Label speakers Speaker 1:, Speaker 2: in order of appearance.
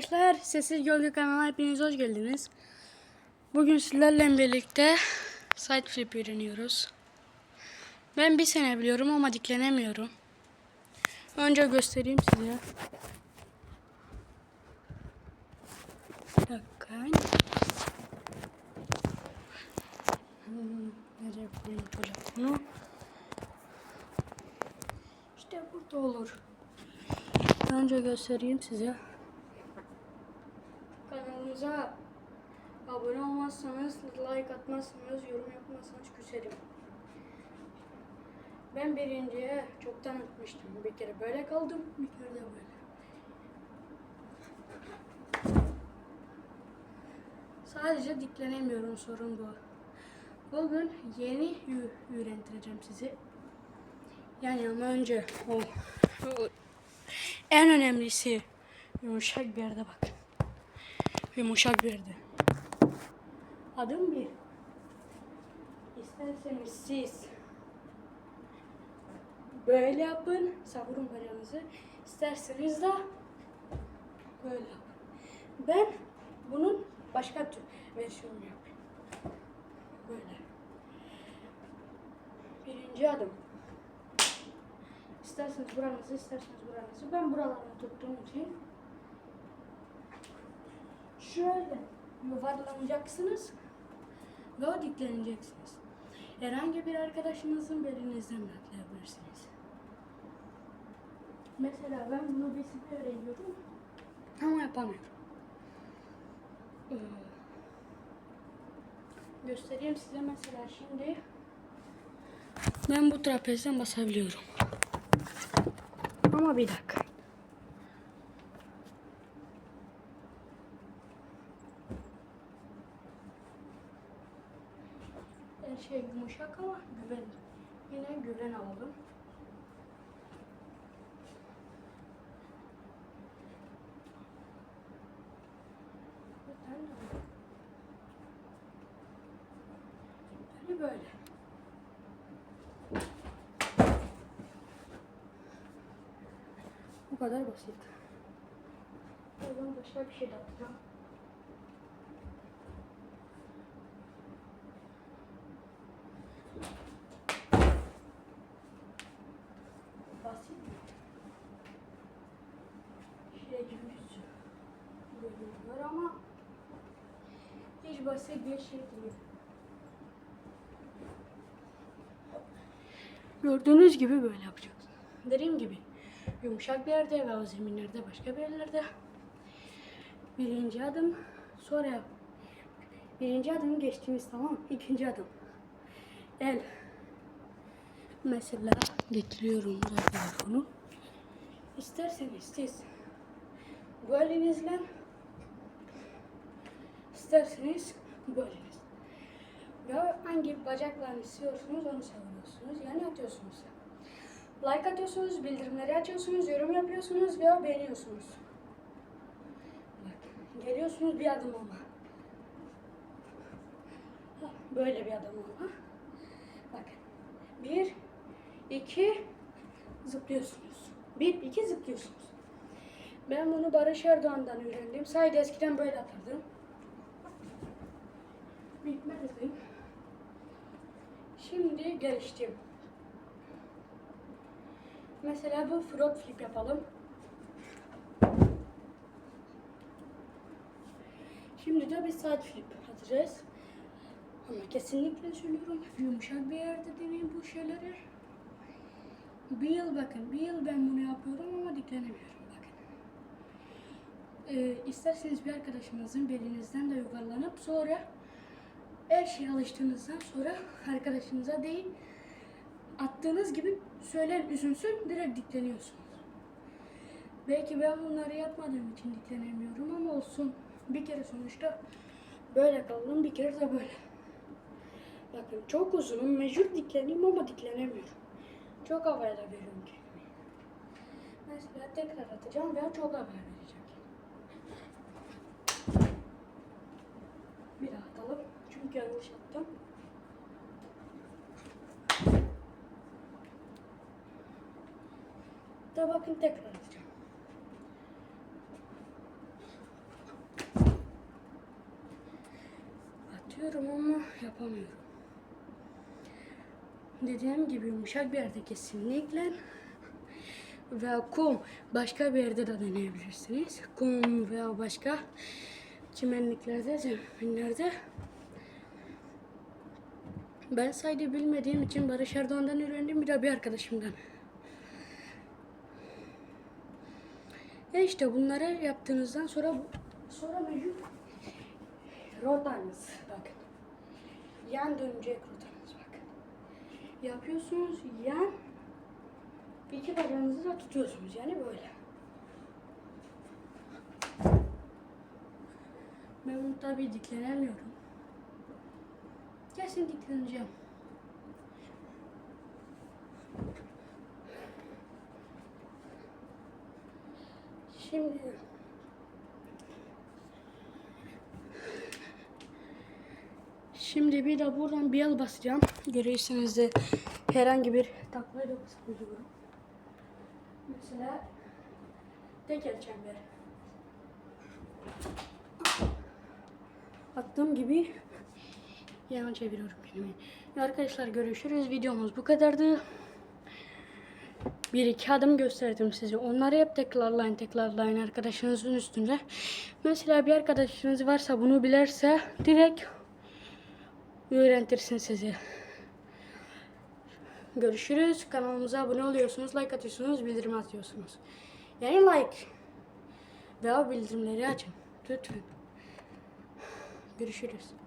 Speaker 1: arkadaşlar. Sessiz Gölge kanalına hepiniz hoş geldiniz. Bugün sizlerle birlikte side flip öğreniyoruz. Ben bir sene biliyorum ama diklenemiyorum. Önce göstereyim size. Dakika. Hmm, Nereye koyayım telefonu? İşte burada olur. Önce göstereyim size. Kanalımıza abone olmazsanız, like atmazsanız, yorum yapmazsanız küserim. Ben birinciye çoktan atmıştım. Bir kere böyle kaldım, bir kere de böyle. Sadece diklenemiyorum sorun bu. Bugün yeni öğrentireceğim sizi. Yani ama önce o, o en önemlisi yumuşak bir yerde bak. Yumuşak yerde. Adım bir. İsterseniz siz böyle yapın. Savurun bacağınızı. İsterseniz de böyle yapın. Ben bunun başka tür versiyonunu yapayım. Böyle. Birinci adım. İsterseniz buranızı, isterseniz buranızı. Ben buralarını tuttuğum için şöyle yuvarlanacaksınız ve dikleneceksiniz. Herhangi bir arkadaşınızın belinizden bekleyebilirsiniz. Mesela ben bunu bir sefer öğreniyorum ama yapamıyorum. Ee, göstereyim size mesela şimdi ben bu trapezden basabiliyorum. Ama bir dakika. Her yumuşak ama güven. Yine güven. Zaten Yani böyle. Bu kadar basit. O başka bir şey de atacağım. Görünüyor ama hiç basit bir şey değil. Gördüğünüz gibi böyle yapacağız. Dediğim gibi yumuşak bir yerde ve o zeminlerde başka bir yerlerde. Birinci adım sonra birinci adım geçtiğimiz tamam. İkinci adım el. Mesela getiriyorum da telefonu. İsterseniz siz bu elinizle isterseniz bu eliniz. Ya hangi bacakla istiyorsunuz onu savunuyorsunuz. Yani atıyorsunuz. Like atıyorsunuz, bildirimleri açıyorsunuz, yorum yapıyorsunuz veya beğeniyorsunuz. Geliyorsunuz bir adım ama. Böyle bir adım ama. Bir, iki, zıplıyorsunuz. Bir, iki zıplıyorsunuz. Ben bunu Barış Erdoğan'dan öğrendim. Sadece eskiden böyle atardım. Bitmezdi. Şimdi geliştim. Mesela bu front flip yapalım. Şimdi de bir side flip atacağız. Ama kesinlikle söylüyorum yumuşak bir yerde deneyin bu şeyleri. Bir yıl bakın, bir yıl ben bunu yapıyorum ama diklenemiyorum bakın. Ee, isterseniz bir arkadaşınızın belinizden de yuvarlanıp sonra her şeye alıştığınızdan sonra arkadaşınıza değil attığınız gibi söyler üzülsün direkt dikleniyorsunuz. Belki ben bunları yapmadığım için diklenemiyorum ama olsun. Bir kere sonuçta böyle kaldım bir kere de böyle. Bakın çok uzunum. Mecbur dikleneyim ama diklenemiyorum. Çok havaya da veriyorum kendimi. Mesela tekrar atacağım veya çok havaya vereceğim. Bir daha atalım. Çünkü yanlış attım. Da bakın tekrar atacağım. Atıyorum ama yapamıyorum. Dediğim gibi yumuşak bir yerde kesinlikle veya kum başka bir yerde de deneyebilirsiniz. Kum veya başka çimenliklerde, zeminlerde. Ben saydı bilmediğim için Barış Erdoğan'dan öğrendim bir de bir arkadaşımdan. E işte bunları yaptığınızdan sonra sonra mevcut rotanız bakın. Yan dönecek rotanız. Yapıyorsunuz yan iki bacağınızı da tutuyorsunuz yani böyle. Ben bunu tabii diklenemiyorum. Kesin dikleneceğim. Şimdi Şimdi bir de buradan bir yıl basacağım. Görüyorsunuz de herhangi bir taklayla basabiliyorum. Mesela tekel çember. Attığım gibi yana çeviriyorum kendimi. Arkadaşlar görüşürüz. Videomuz bu kadardı. Bir iki adım gösterdim size. Onları hep tekrarlayın tekrarlayın arkadaşınızın üstünde. Mesela bir arkadaşınız varsa bunu bilirse direkt öğretirsin sizi. Görüşürüz. Kanalımıza abone oluyorsunuz, like atıyorsunuz, bildirim atıyorsunuz. Yani like veya bildirimleri açın. Lütfen. Görüşürüz.